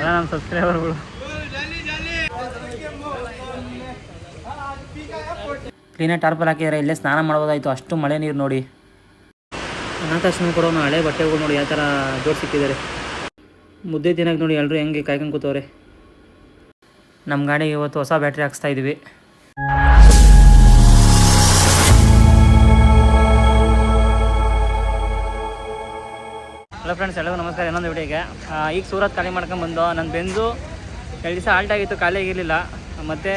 ಅಲ್ಲ ನಮ್ಮ ಸಬ್ಸ್ಕ್ರೈಬರ್ಗಳು ಕ್ಲೀನಾಗಿ ಟಾರ್ಪಲ್ ಹಾಕಿದರೆ, ಇಲ್ಲೇ ಸ್ನಾನ ಮಾಡ್ಬೋದಾಯ್ತು, ಅಷ್ಟು ಮಳೆ ನೀರು ನೋಡಿ. ಅನಾಥಾಶ್ರಮ ಕೊಡೋನು ಹಳೆ ಬಟ್ಟೆಗಳು ನೋಡಿ, ಯಾವ ಥರ ಜೋಡಿಸಿಟ್ಟಿದ್ದಾರೆ ಮುದ್ದೆ ತಿನ್ನಕ್ಕೆ ನೋಡಿ ಎಲ್ಲರೂ ಹೆಂಗೆ ಕಾಯ್ಕೊಂಡು ಕೂತವ್ರೆ. ನಮ್ಮ ಗಾಡಿಗೆ ಇವತ್ತು ಹೊಸ ಬ್ಯಾಟ್ರಿ ಹಾಕ್ಸ್ತಾ ಇದ್ದೀವಿ ಹಲೋ ಫ್ರೆಂಡ್ಸ್ ಎಲ್ಲರಿಗೂ ನಮಸ್ಕಾರ. ಇನ್ನೊಂದು ವಿಡಿಯೋಗೆ. ಈಗ ಸೂರತ್ ಖಾಲಿ ಮಾಡ್ಕೊಂಡು ಬಂದು ನನ್ನ ಬೆಂದು ಎರಡು ದಿವಸ ಆಲ್ಟ್ ಆಗಿತ್ತು, ಖಾಲಿ ಆಗಿರಲಿಲ್ಲ. ಮತ್ತು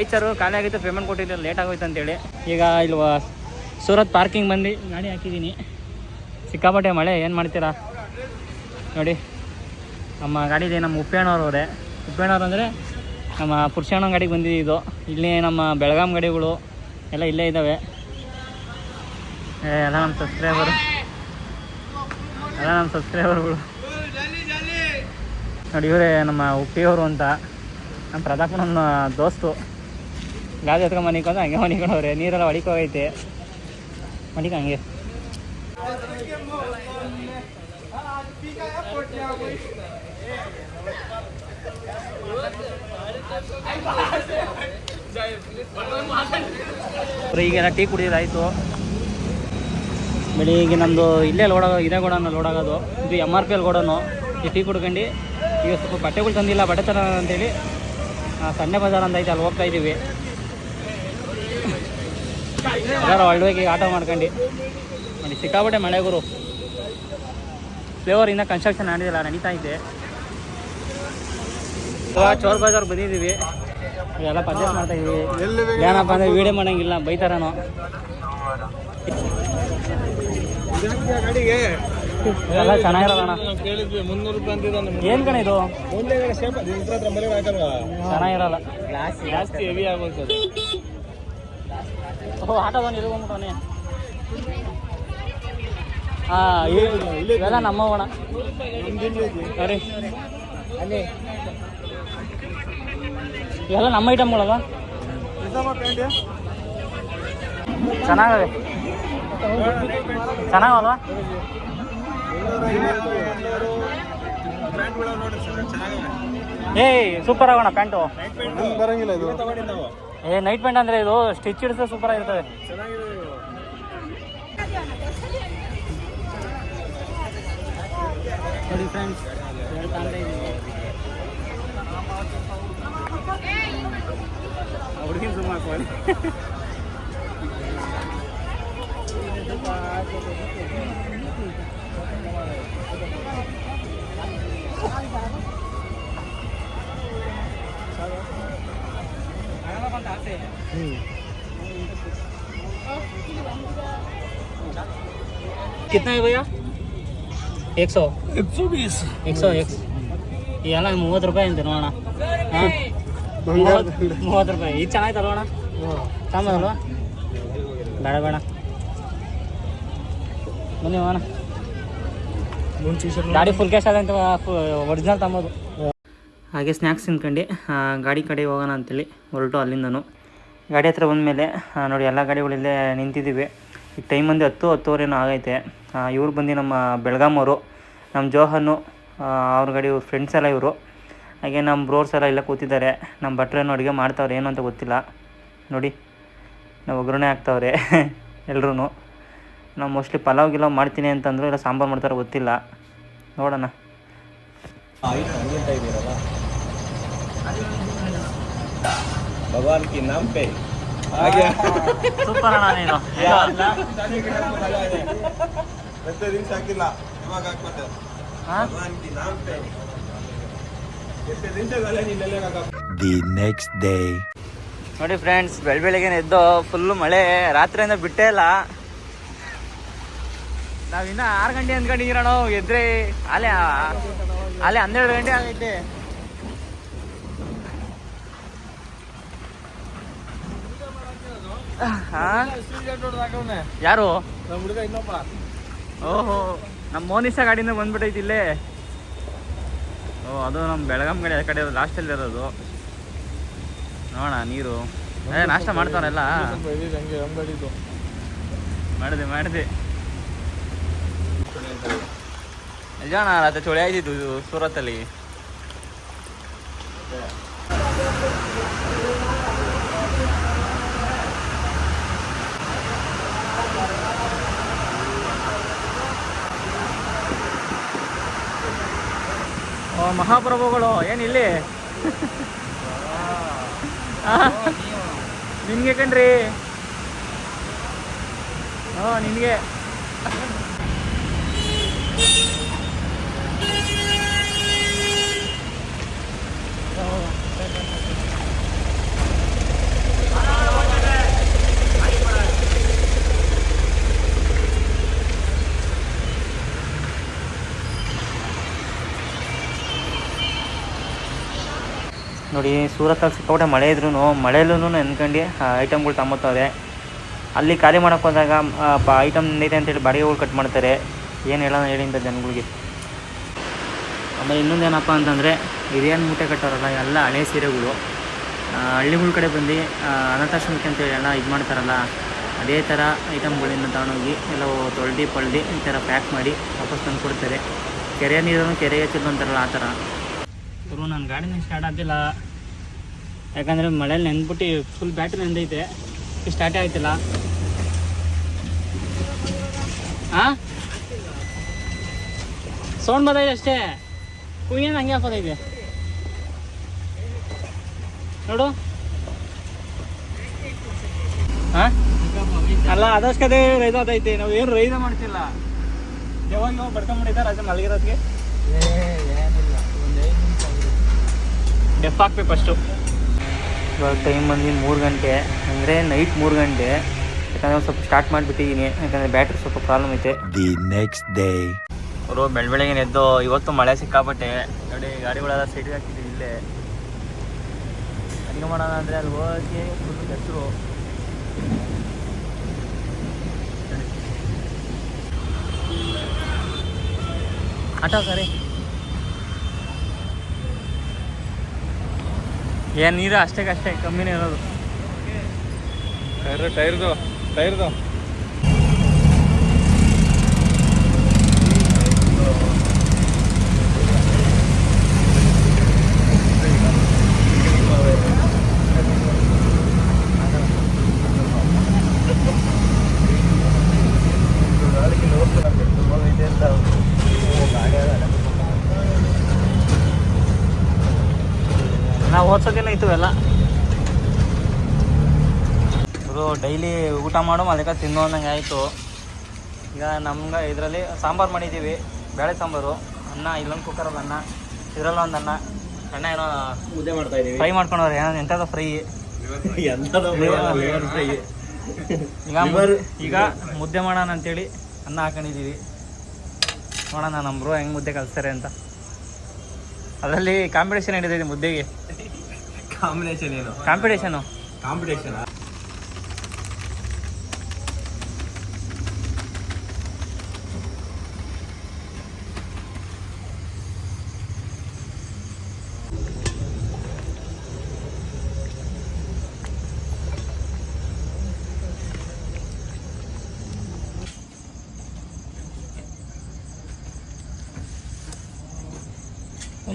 ಐದು ಸಾವಿರ ಖಾಲಿ ಆಗಿತ್ತು ಪೇಮೆಂಟ್ ಕೊಟ್ಟಿರಲಿಲ್ಲ ಲೇಟ್ ಆಗೋಯ್ತು ಅಂತೇಳಿ. ಈಗ ಇಲ್ಲಿ ಸೂರತ್ ಪಾರ್ಕಿಂಗ್ ಬಂದು ಗಾಡಿ ಹಾಕಿದ್ದೀನಿ. ಸಿಕ್ಕಾಪಟ್ಟೆ ಮಳೆ, ಏನು ಮಾಡ್ತೀರಾ? ನೋಡಿ, ನಮ್ಮ ಗಾಡಿದೆ ನಮ್ಮ ಉಪ್ಪೇಣವ್ರವ್ರೆ ಉಪ್ಪೇಣವ್ರು ಅಂದರೆ ನಮ್ಮ ಪುರುಷಣ್ಣ ಗಾಡಿಗೆ ಬಂದಿದ್ದು ಇಲ್ಲಿ ನಮ್ಮ ಬೆಳಗಾಂ ಗಾಡಿಗಳು ಎಲ್ಲ ಇಲ್ಲೇ ಇದ್ದಾವೆ. ಎಲ್ಲ ನಮ್ಮ ಸಬ್ಸ್ಕ್ರೈಬರು ಎಲ್ಲ ನಮ್ಮ ಸಬ್ಸ್ಕ್ರೈಬರ್ಗಳು ನೋಡಿ, ಇವರೇ ನಮ್ಮ ಉಪ್ಪಿಯವರು ಅಂತ. ನಮ್ಮ ಪ್ರತಾಪ್ ನನ್ನ ದೋಸ್ತು. ಗಾಡಿ ಹತ್ಕೊಂಡು ಮನಿಕೊಂಡು ಹಂಗೆ ಮನಿಕೊಂಡವ್ರೆ ನೀರೆಲ್ಲ ಹೊಡಿಕೋಗೈತೆ ಮನಿಕ ಹಂಗೆ. ಈಗೆಲ್ಲ ಟೀ ಕುಡಿಯೋದಾಯ್ತು. ಬೆಳಿಗ್ಗೆ ನಮ್ಮದು ಇಲ್ಲೇ ಲೋಡ್ ಇದೇ ಗೋಡನ್ನು ಲೋಡ್ ಆಗೋದು. ಇದು ಎಂ ಆರ್ ಪಿ ಎಲ್ ಗೋಡನ್ನು ಈ ಟೀ ಕುಡ್ಕೊಂಡು ಈಗ ಸ್ವಲ್ಪ ಬಟ್ಟೆಗಳು ತಂದಿಲ್ಲ, ಬಟ್ಟೆ ತರ ಅಂತೇಳಿ ಸಂಡೆ ಬಜಾರ್ ಅಂತ ಐತೆ, ಅಲ್ಲಿ ಹೋಗ್ತಾ ಇದ್ದೀವಿ. ಎಲ್ಲರೂ ಒಳ್ಳೆಗೆ ಆಟೋ ಮಾಡ್ಕೊಂಡು. ನೋಡಿ ಸಿಕ್ಕಾಪಟ್ಟೆ ಮಳೆಗುರು ಫ್ಲೇವರ್ ಇನ್ನೂ ಕನ್ಸ್ಟ್ರಕ್ಷನ್ ಮಾಡಿದಿಲ್ಲ ನಡೀತಾ ಇದೆ. ಚೋರ್ ಬಜಾರ್ ಬಂದಿದ್ದೀವಿ. ಎಲ್ಲ ಪರ್ಚೇಸ್ ಮಾಡ್ತಾ ಇದೀವಿ. ಏನಪ್ಪ ಅಂದರೆ ವೀಡಿಯೋ ಮಾಡಂಗಿಲ್ಲ, ಬೈತಾರನೋ. ಎಲ್ಲ ಚೆನ್ನಾಗಿರೋದಣ್ಣ ಕೇಳಿದ್ವಿ ಮುನ್ನೂರು ರೂಪಾಯಿ ಅಂತಿದ್ದಾನೆ ಏನು ಕಣ ಇದು? ಹತ್ರ ಹಾಕಲ್ವಾ ಚೆನ್ನಾಗಿರಲ್ಲ. ಜಾಸ್ತಿ ಹೆವಿ ಆಗೋಗ್ತದೆ ಓ ಆಟೋದವನು ಇರ್ಕೊಂಬಿಟ್ಟವನೆ ಹಾಂ ಇವೆಲ್ಲ ಅಣ್ಣ ಸರಿ. ಇವೆಲ್ಲ ನಮ್ಮ ಐಟಮ್ಗಳವ ಚೆನ್ನಾಗವೆ ಚೆನ್ನಾಗಲ್ವಾ? ಏಯ್ ಸೂಪರ್ ಆಗೋಣ ಪ್ಯಾಂಟು. ಬರಂಗಿಲ್ಲ ಇದು ಏ ನೈಟ್ ಪ್ಯಾಂಟ್ ಅಂದ್ರೆ ಇದು ಸ್ಟಿಚ್ ಹಿಡಿದ್ರೆ ಸೂಪರ್ ಆಗಿರ್ತದೆ. ನೋಡಿ ಫ್ರೆಂಡ್ಸ್ ಸುಮ್ಮ कितना है भैया एक सौ एक सौ बीस एक सौ एक ಎಲ್ಲ ಮೂವತ್ತು ರೂಪಾಯಿ ಅಂತೆ ನೋಡೋಣ ಹಾಂ ಮೂವತ್ತು ಮೂವತ್ತು ರೂಪಾಯಿ ಇದು ಚೆನ್ನಾಯ್ತಲ್ವ ಅಣ್ಣ ಸಾಂಬಾರಲ್ವಾ ಬೇಡ ಬೇಡ ಬನ್ನಿ ಗಾಡಿ ಫುಲ್ ಕ್ಯಾಶ್ ಆದಂತ ಒರಿಜಿನಲ್ ತಮ್ಮದು ಹಾಗೆ ಸ್ನ್ಯಾಕ್ಸ್ ತಿನ್ಕೊಂಡು ಗಾಡಿ ಕಡೆ ಹೋಗೋಣ ಅಂತೇಳಿ ಹೊರಟು ಅಲ್ಲಿಂದನು. ಗಾಡಿ ಹತ್ರ ಬಂದಮೇಲೆ ನೋಡಿ ಎಲ್ಲ ಗಾಡಿಗಳಿಲ್ಲೇ ನಿಂತಿದ್ದೀವಿ ಈಗ ಟೈಮ್ ಬಂದು ಹತ್ತು ಹತ್ತುವರೆನೂ ಆಗೈತೆ. ಇವ್ರು ಬಂದು ನಮ್ಮ ಬೆಳಗಾಮವರು ನಮ್ಮ ಜೋಹನ್ನು ಅವ್ರ ಗಾಡಿ ಇವ್ರ ಫ್ರೆಂಡ್ಸ್ ಎಲ್ಲ ಇವರು. ಹಾಗೆ ನಮ್ಮ ಬ್ರೋರ್ಸ್ ಎಲ್ಲ ಇಲ್ಲ ಕೂತಿದ್ದಾರೆ. ನಮ್ಮ ಭಟ್ರೇನು ಅಡುಗೆ ಮಾಡ್ತಾವ್ರೆ ಏನು ಅಂತ ಗೊತ್ತಿಲ್ಲ. ನೋಡಿ ನಾವು ಒಗ್ಗರಣೆ ಹಾಕ್ತಾವ್ರೆ ಎಲ್ರೂ ನಾವು ಮೋಸ್ಟ್ಲಿ ಪಲಾವ್ ಗಿಲಾವ್ ಮಾಡ್ತೀನಿ ಅಂತಂದ್ರು ಇಲ್ಲ ಸಾಂಬಾರು ಮಾಡ್ತಾರೆ ಗೊತ್ತಿಲ್ಲ. ನೋಡೋಣ. ದಿ ನೆಕ್ಸ್ಟ್ ಡೇ ನೋಡಿ ಫ್ರೆಂಡ್ಸ್ ಬೆಳ್ ಬೆಳಗ್ಗೆನೆ ಎದ್ದು ಫುಲ್ಲು ಮಳೆ ರಾತ್ರಿಯಿಂದ ಬಿಟ್ಟೇ ಇಲ್ಲ. ನಾವಿನ್ನ ಆರು ಗಂಟೆ ಅಂದ್ಕೊಂಡಿದ್ದೀರಣ ಎದ್ರೆ ಅಲ್ಲೇ ಅಲ್ಲೇ ಹನ್ನೆರಡು ಗಂಟೆ ಆಗೈತೆ ಯಾರು ಓಹೋ ನಮ್ಮ ಮೋನಿಸ ಗಾಡಿಯಿಂದ ಬಂದ್ಬಿಟ್ಟೈತಿ ಇಲ್ಲೇ ಓ ಅದು ನಮ್ಮ ಬೆಳಗಾಂ ಗಾಡಿ ಆ ಕಡೆ ಲಾಸ್ಟಲ್ಲಿ ಇರೋದು ನೋಡೋಣ ನೀರು ಏ ನಾಷ್ಟ ಮಾಡ್ತಾರಲ್ಲ ಮಾಡಿದೆ ಮಾಡಿದೆ ಮಾಡಿದೆ ನಿಜಾಣ ರಾತ್ರಿ ಚೋಳಿ ಆಯ್ತಿದ್ದು ಸೂರತ್ತಲ್ಲಿ. ಮಹಾಪ್ರಭುಗಳು ಏನಿಲ್ಲಿ ನಿಮ್ಗೆ ನಿಮಗೆ ಕಣ್ರಿ. ಹ ನಿನಗೆ ನೋಡಿ ಸೂರತ್ತಲ್ಲಿ ಸಿಕ್ಕಾಪಟ್ಟೆ ಮಳೆ ಇದ್ರೂ ಮಳೆಯಲ್ಲೂ ನೆನ್ಕೊಂಡು ಐಟಮ್ಗಳು ತಗೊಂಬತ್ತವ್ರೆ ಅಲ್ಲಿ ಖಾಲಿ ಮಾಡೋಕ್ಕೆ ಹೋದಾಗ ಐಟಮ್ ಐತೆ ಅಂತೇಳಿ ಬಾಡಿಗೆಗಳು ಕಟ್ ಮಾಡ್ತಾರೆ. ಏನು ಹೇಳೋಣ ಅಂತ ಜನಗಳಿಗೆ. ಆಮೇಲೆ ಇನ್ನೊಂದೇನಪ್ಪ ಅಂತಂದರೆ ಇದೇನು ಮೂಟೆ ಕಟ್ಟೋರಲ್ಲ, ಎಲ್ಲ ಹಳೆ ಸೀರೆಗಳು. ಹಳ್ಳಿಗಳ ಕಡೆ ಬಂದು ಅನಾಥಾಶ್ರಮಕ್ಕೆ ಅಂತೇಳಿ ಎಲ್ಲ ಇದು ಮಾಡ್ತಾರಲ್ಲ, ಅದೇ ಥರ ಐಟಮ್ಗಳನ್ನು ತಗೊಂಡೋಗಿ, ಎಲ್ಲ ತೊಳ್ದು, ಪಳ್ದು ಈ ಥರ ಪ್ಯಾಕ್ ಮಾಡಿ ವಾಪಸ್ ತಂದು ಕೊಡ್ತಾರೆ ಕೆರೆ ನೀರನ್ನು ಕೆರೆಗೆ ಚೆಲ್ಲು ಅಂತಾರಲ್ಲ, ಆ ಥರ ಇವರು ನನ್ನ ಗಾಡಿನ ಸ್ಟಾರ್ಟ್ ಆಗ್ತಿಲ್ಲ. ಯಾಕಂದರೆ ಮಳೇಲಿ ನೆನ್ಬಿಟ್ಟು ಫುಲ್ ಬ್ಯಾಟ್ರಿ ನೆಂದೈತೆ ಸ್ಟಾರ್ಟೇ ಆಯ್ತಿಲ್ಲ. ಹಾಂ ಸೌಂಡ್ ಬರ್ತೈತೆ ಅಷ್ಟೇ. ಕುಯ್ಯನ್ ಹಂಗೆ ಹಾಕೋದೈತೆ ನೋಡು. ಹಾಂ ಅಲ್ಲ ಅದಷ್ಟೇ ಅದೈತೆ ನಾವು ಏನು ರೈತ ಮಾಡ್ತಿಲ್ಲ. ಯಾವಾಗ ಯಾವಾಗ ಬಡ್ಕೊಂಬಿಟ್ಟಿದ್ದಾರೆ ಅದೇ ಮಲಗಿರೋದಕ್ಕೆ ಡೆಫ್ ಹಾಕ್ಬೇಕು ಫಸ್ಟು ಇವಾಗ ಟೈಮ್ ಬಂದು ಮೂರು ಗಂಟೆ. ಅಂದರೆ ನೈಟ್ ಮೂರು ಗಂಟೆ. ಯಾಕಂದರೆ ಸ್ವಲ್ಪ ಸ್ಟಾರ್ಟ್ ಮಾಡಿಬಿಟ್ಟಿದ್ದೀನಿ ಯಾಕಂದರೆ ಬ್ಯಾಟ್ರಿ ಸ್ವಲ್ಪ ಪ್ರಾಬ್ಲಮ್ ಐತೆ. ದಿ ನೆಕ್ಸ್ಟ್ ಡೇ ಅವರು ಬೆಳ ಬೆಳಗ್ಗೆ ಎದ್ದು ಇವತ್ತು ಮಳೆ ಸಿಕ್ಕಾಪಟ್ಟೆ. ನೋಡಿ ಗಾಡಿಗಳೆಲ್ಲ ಸೈಡ್ಗೆ ಹಾಕಿದ್ದೀವಿ ಇಲ್ಲೇ. ಅಡುಗೆ ಮಾಡೋಣ ಅಂದರೆ ಅಲ್ಲಿ ಹೋಗಿ ಫುಲ್ ಹೆಸರು ಆಟೋ ಸರಿ. ಏನು ನೀರು ಅಷ್ಟೇ ಅಷ್ಟೇ ಕಮ್ಮಿನೇ ಇರೋದು. ಟೈರ್ ಟೈರ್ದು ಟೈರ್ದು ನಾವು ಓದ್ಸೋದೇನ ಇತ್ತು ಎಲ್ಲ ಇವರು ಡೈಲಿ ಊಟ ಮಾಡೋ ಅದಕ್ಕೆ ತಿನ್ನೋ ಅನ್ನಂಗೆ ಆಯಿತು. ಈಗ ನಮ್ಗೆ ಇದರಲ್ಲಿ ಸಾಂಬಾರು ಮಾಡಿದ್ದೀವಿ ಬೇಳೆ ಸಾಂಬಾರು ಅನ್ನ ಇಲ್ಲೊಂದು ಕುಕ್ಕರಲ್ಲಿ ಅನ್ನ ಇದರಲ್ಲಿ ಒಂದು ಅನ್ನ ಅಣ್ಣ ಏನೋ ಮುದ್ದೆ ಮಾಡ್ತಾ ಇದ್ದೀವಿ ಫ್ರೈ ಮಾಡ್ಕೊಂಡವ್ರೆ ಏನೋ ಎಂಥದ್ದು ಫ್ರೈ. ಈಗ Liver. ಈಗ ಮುದ್ದೆ ಮಾಡೋಣ ಅಂತೇಳಿ ಅನ್ನ ಹಾಕೊಂಡಿದ್ದೀವಿ ನೋಡೋಣ ನಮ್ಮ ಬ್ರೋ ಹೆಂಗೆ ಮುದ್ದೆ ಕಲಿಸ್ತಾರೆ ಅಂತ. ಅದರಲ್ಲಿ ಕಾಂಪಿಟೇಷನ್ ಹಿಡಿದಿದೆ ಮುದ್ದೆಗೆ? ಕಾಂಬಿನೇಷನ್ ಏನು? ಕಾಂಪಿಟೇಷನು ಕಾಂಪಿಟೇಷನ್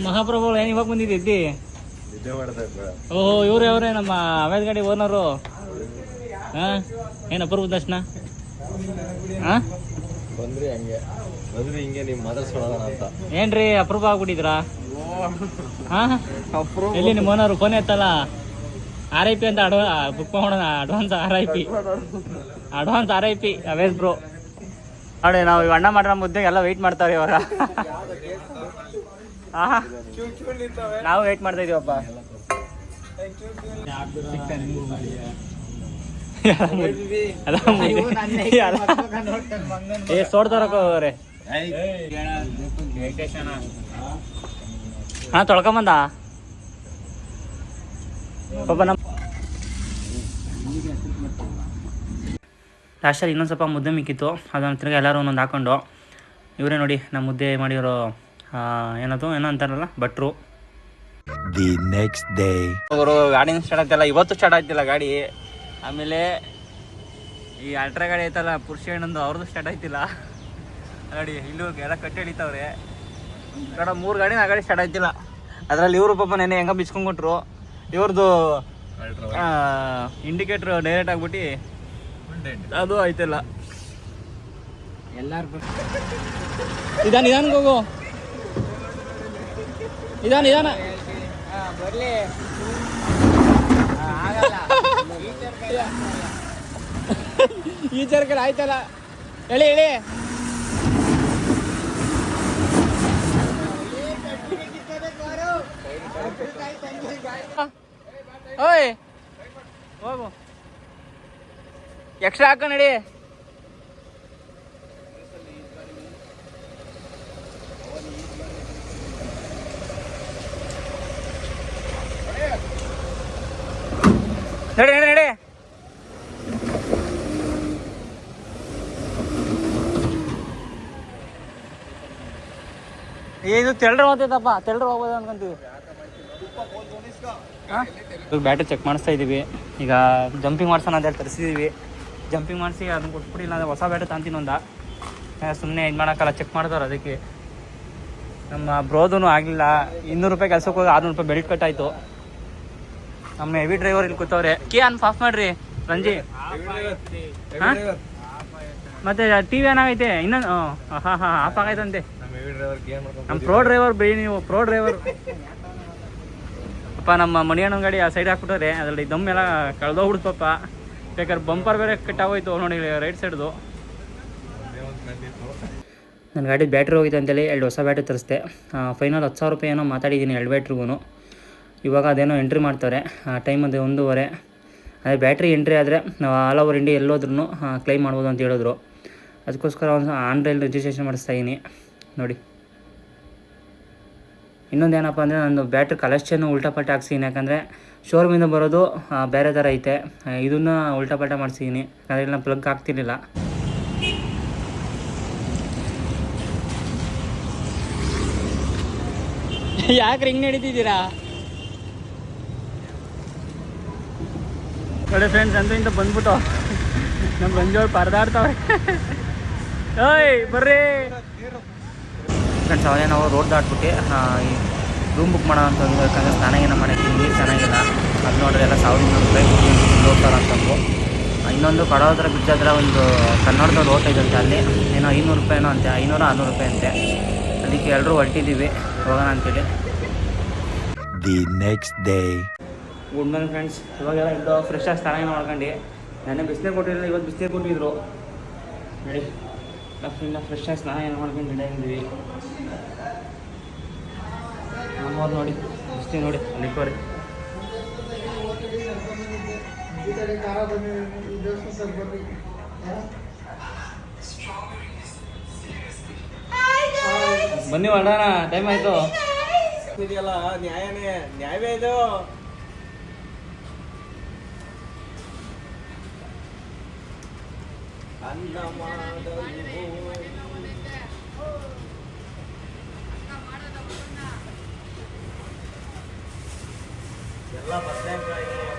ಮಹಾಪ್ರಭುಗಳು ಏನು ಇವಾಗ ಬಂದಿದ್ದಿ? ಓಹೋ, ಇವ್ರೆ ಅವರೇ ನಮ್ಮ ಅವೇದ್ ಗಾಡಿ ಓನರು. ಹಾಂ? ಏನು ಅಪರೂಪ ದರ್ಶನ? ಬಂದ್ರಿ ಬಂದ್ರಿ ಹಿಂಗೆ ಏನ್ರಿ, ಅಪರೂಪ ಆಗ್ಬಿಟ್ಟಿದ್ರಾ? ಎಲ್ಲಿ ನಿಮ್ಮ ಓನರು? ಫೋನ್ ಎತ್ತಲ್ಲ? ಆರ್ ಐ ಪಿ ಅಂತ ಅಡ್ವಾ ಬುಕ್ ಮಾಡೋಣ advance R I P advance R I P always bro ನೋಡಿ, ನಾವು ಇವ್ ಅಣ್ಣ ಮಾಡ್ರ ಮುದ್ದೆಗೆ ಎಲ್ಲ ವೆಯ್ಟ್ ಮಾಡ್ತಾವ್ರಿ ಇವಾಗ. ಹಾಂ ನಾವು ವೇಟ್ ಮಾಡ್ತಾ ಇದೀವಪ್ಪ. ಏ ಅವ್ರೆ. ಹಾ ತೊಳ್ಕೊಂಬಂದ. ಪಾಪ ನಮ್ಮ ಲಾಸ್ಟಲ್ಲಿ ಇನ್ನೊಂದು ಸ್ವಲ್ಪ ಮುದ್ದೆ ಮಿಕ್ಕಿತ್ತು. ಅದನ್ನ ತಿರ್ಗಿ ಎಲ್ಲರೂ ಒಂದೊಂದು ಹಾಕೊಂಡು. ಇವರೇ ನೋಡಿ ನಮ್ಮ ಮುದ್ದೆ ಮಾಡಿರೋ ಏನದು ಏನೋ ಅಂತಾರಲ್ಲ ಭಟ್ರು. ದಿ ನೆಕ್ಸ್ಟ್ ಡೇ ಅವರು ಗಾಡಿನ ಸ್ಟಾರ್ಟ್ ಆಗ್ತಿಲ್ಲ. ಇವತ್ತು ಸ್ಟಾರ್ಟ್ ಆಗ್ತಿಲ್ಲ ಗಾಡಿ. ಆಮೇಲೆ ಈ ಅಲ್ಟ್ರಾ ಗಾಡಿ ಐತಲ್ಲ ಪುರುಷ ಏನೊಂದು ಅವ್ರದ್ದು ಸ್ಟಾರ್ಟ್ ಆಯ್ತಿಲ್ಲ ಗಾಡಿ ಇಲ್ಲೂ ಎಲ್ಲ ಕಟ್ಟಿ ಹಿಡಿತಾವ್ರೆ. ಕಡ ಮೂರು ಗಾಡಿ ಆ ಗಾಡಿ ಸ್ಟಾರ್ಟ್ ಆಯ್ತಿಲ್ಲ ಅದರಲ್ಲಿ ಇವರು ಪಾಪ ನೆನೆ ಹೆಂಗ ಬಿಚ್ಕೊಂಡ್ಬಿಟ್ರು ಇವ್ರದ್ದು ಇಂಡಿಕೇಟ್ರ್ ಡೈರೆಕ್ಟ್ ಆಗ್ಬಿಟ್ಟು ಅದು ಆಯ್ತಿಲ್ಲ ಎಲ್ಲಾರು ನಿಧಾನ ನಿಧಾನ ಹೋಗು. ಇದಾನ ಬರ್ಲಿ. ಆಗಲ್ಲ. ಈ ಸರ್ಕಲ್ ಆಯ್ತಲ್ಲ. ಹೇಳಿ ಹೇಳಿ ಓಯ್. ಹೋಗು. ಎಕ್ಸ್ಟ್ರಾ ಹಾಕೋ ನಡಿ. ನಡಿ, ನಡೆ ಇದು ತೆಳ್ರ ಹೋಗ್ತೈತಪ್ಪ ತೆಳ್ರ ಹೋಗ್ಬೋದು ಅನ್ಕೊಂತೀವಿ. ಬ್ಯಾಟ್ರಿ ಚೆಕ್ ಮಾಡಿಸ್ತಾ ಇದ್ದೀವಿ ಈಗ ಜಂಪಿಂಗ್ ಮಾಡ್ಸೋಣ ಅಂತ ಹೇಳಿ ತರಿಸಿದ್ದೀವಿ ಜಂಪಿಂಗ್ ಮಾಡಿಸಿ ಅದನ್ನ ಕೊಟ್ಬಿಟ್ಟಿಲ್ಲ ಅಂದರೆ ಹೊಸ ಬ್ಯಾಟ್ರಿ ತಾಂತೀನಿ ಒಂದ. ಸುಮ್ಮನೆ ಇದು ಮಾಡೋಕ್ಕಲ್ಲ ಚೆಕ್ ಮಾಡ್ತಾರೆ ಅದಕ್ಕೆ. ನಮ್ಮ ಬ್ರೋದೂ ಆಗಲಿಲ್ಲ ಇನ್ನೂರು ರೂಪಾಯಿ ಕೆಲಸಕ್ಕೆ ಹೋಗಿ ಆರ್ನೂರು ರೂಪಾಯಿ ಬೆಲ್ಟ್ ಕಟ್ಟಾಯಿತು. ನಮ್ಮ ಹೆವಿ ಡ್ರೈವರ್ ಇಲ್ಲಿ ಕೂತವ್ರೆ. ಕೇ ಅನ್ ಆಫ್ ಮಾಡ್ರಿ ರಂಜಿ? ಮತ್ತೆ ಟಿ ವಿ ಏನಾಗೈತೆ ಇನ್ನೊಂದು ಹಾ ಹಾ ಆಫ್ ಆಗೈತಂತೆ. ನಮ್ಮ ಪ್ರೋ ಡ್ರೈವರ್ ಬೇ ನೀವು ಪ್ರೋ ಡ್ರೈವರ್ ಅಪ್ಪ ನಮ್ಮ ಮಣಿಯಣ್ಣ ಗಾಡಿ ಆ ಸೈಡ್ ಹಾಕ್ಬಿಟ್ಟವ್ರೆ ಅದರಲ್ಲಿ ದಮ್ ಎಲ್ಲ ಕಳೆದೋಗ್ಬಿಡ್ತು ಪಾಪ. ಬೇಕಾದ್ರೆ ಬಂಪರ್ ಬೇರೆ ಕಟ್ ಆಗೋಯ್ತು ನೋಡಿ ರೈಟ್ ಸೈಡ್ದು ನನ್ನ ಗಾಡಿ ಬ್ಯಾಟ್ರಿ ಹೋಗಿದೆ ಅಂತೇಳಿ ಎರಡು ಹೊಸ ಬ್ಯಾಟ್ರಿ ತರಿಸ್ದೆ. ಫೈನಲ್ ಹತ್ತು ಸಾವಿರ ರೂಪಾಯಿ ಏನೋ ಮಾತಾಡಿದ್ದೀನಿ ಎರಡು ಬ್ಯಾಟ್ರಿಗೂ ಇವಾಗ ಅದೇನೋ ಎಂಟ್ರಿ ಮಾಡ್ತಾರೆ. ಆ ಟೈಮ್ ಅದೇ ಒಂದೂವರೆ. ಅದೇ ಬ್ಯಾಟ್ರಿ ಎಂಟ್ರಿ ಆದರೆ ನಾವು ಆಲ್ ಓವರ್ ಇಂಡಿಯಾ ಎಲ್ಲೋದ್ರೂ ಕ್ಲೈಮ್ ಮಾಡ್ಬೋದು ಅಂತ ಹೇಳಿದ್ರು. ಅದಕ್ಕೋಸ್ಕರ ಒಂದು ಆನ್ಲೈನ್ ರಿಜಿಸ್ಟ್ರೇಷನ್ ಮಾಡಿಸ್ತಾ ಇದ್ದೀನಿ ನೋಡಿ. ಇನ್ನೊಂದು ಏನಪ್ಪ ಅಂದರೆ ನಂದು ಬ್ಯಾಟ್ರಿ ಕಲೆಕ್ಷನ್ ಉಲ್ಟಾಪಲ್ಟ ಹಾಕ್ಸಿದ್ದೀನಿ ಯಾಕಂದರೆ ಶೋರೂಮಿಂದ ಬರೋದು ಬೇರೆ ಥರ ಐತೆ. ಇದನ್ನು ಉಲ್ಟಾಪಲ್ಟ ಮಾಡಿಸಿದ್ದೀನಿ ಯಾಕಂದರೆ ಇಲ್ಲಿ ನಾನು ಪ್ಲಗ್ ಹಾಕ್ತಿರ್ಲಿಲ್ಲ. ಯಾಕೆ ರಿಂಗ್ ನಡೀತಿದ್ದೀರಾ? ನೋಡಿ ಫ್ರೆಂಡ್ಸ್ ಅಂತೂ ಇಂತ ಬಂದ್ಬಿಟ್ಟು ನಮ್ಮ ಬಂಜೋಳು ಪರದಾಡ್ತಾವೆ. ಓಯ್ ಬರ್ರಿ. ಫ್ರೆಂಡ್ಸ್ ಅವಾಗೇ ನಾವು ರೋಡ್ ದಾಟ್ಬಿಟ್ಟು ರೂಮ್ ಬುಕ್ ಮಾಡೋಣ ಅಂತ ಯಾಕಂದರೆ ಸ್ನಾನ ಏನೋ ಮಾಡಕ್ಕೆ ನೀರು ಚೆನ್ನಾಗಿಲ್ಲ. ಅದು ನೋಡಿದ್ರೆ ಎಲ್ಲ ಸಾವಿರದ ಇನ್ನೂರು ರೂಪಾಯಿ ಹೋಗ್ತಾರೆ ಅಂತಂದು ಇನ್ನೊಂದು ಕಡೋದ್ರ ಬ್ರಿಡ್ಜ್ ಹತ್ರ ಒಂದು ಕನ್ನಡದ ರೋಟ್ ಇದಂತೆ ಅಲ್ಲಿ. ಏನೋ ಐನೂರು ರೂಪಾಯಿನೋ ಅಂತೆ ಐನೂರು ಆರುನೂರು ರೂಪಾಯಿ ಅಂತೆ. ಅದಕ್ಕೆ ಎಲ್ಲರೂ ಹೊರಟಿದ್ದೀವಿ. ಹೋಗೋಣ ಅಂತೇಳಿ. The next day. Good morning friends ಇವಾಗೆಲ್ಲ ಇದ್ದು ಫ್ರೆಶ್ ಆಗಿ ಸ್ನಾನ ಮಾಡ್ಕೊಂಡು, ನೆನ್ನೆ ಬಿಸಿನೀರು ಕೊಟ್ಟಿರಲಿಲ್ಲ ಇವತ್ತು ಬಿಸಿನೇ ಕೊಟ್ಟಿದ್ರು. ನೋಡಿ ಫ್ರೆಂಡ್ ಫ್ರೆಶ್ ಆಗಿ ಸ್ನಾನ ಏನು ಮಾಡ್ಕೊಂಡು ರೆಡಿ ಆಗಿದ್ದೀವಿ. ನಮ್ಮವ್ರು ನೋಡಿ ಬಿಸಿ ನೋಡಿ ಅಲ್ಲಿಕೋರಿ ಬನ್ನಿ, ಮಾಡೋಣ ಟೈಮ್ ಆಯಿತು. ಇದೆಯಲ್ಲ, ನ್ಯಾಯನೇ, ನ್ಯಾಯವೇ ಇದು? ಅನ್ನ ಎಲ್ಲ ಬದನೆಕಾಯಿ